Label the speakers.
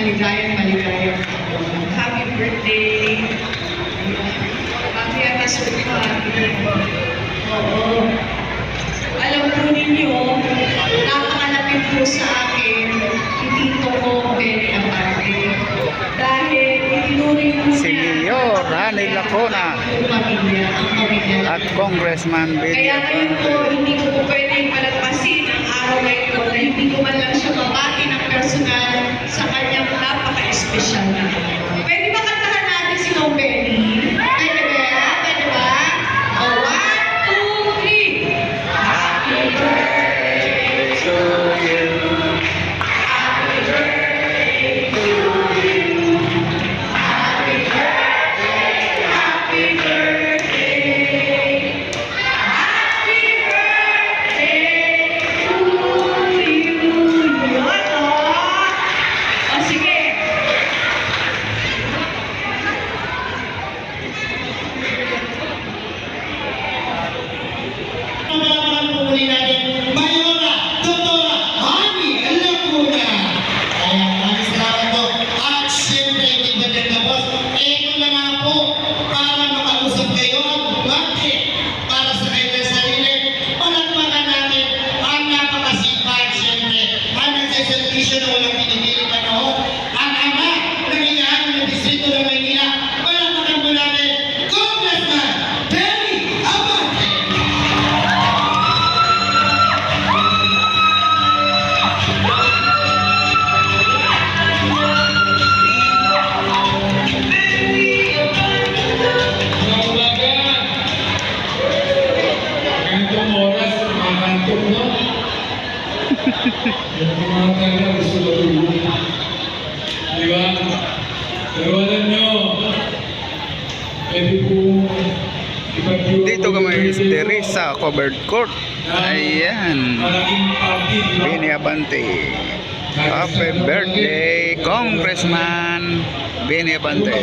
Speaker 1: maligayang maligayang Happy birthday! Bakit ang sukat? Oo. Alam po ninyo, napakalapit po sa akin, itito ko Benny Abate. Dahil itinuring ko
Speaker 2: niya Senyor Hanil Lacona
Speaker 1: ang
Speaker 2: at Congressman Benny
Speaker 3: Abate. Kaya ngayon po, hindi ko nagsiservisyo na walang pinipili panahon. Ang ama ng inaano distrito ng
Speaker 4: Yung mga talaga gusto matulog. Di
Speaker 2: Dito kami
Speaker 4: yung video
Speaker 2: diri sa covered court. Ayan. Benny Abante. Happy birthday, Congressman
Speaker 4: Ano
Speaker 2: Abante.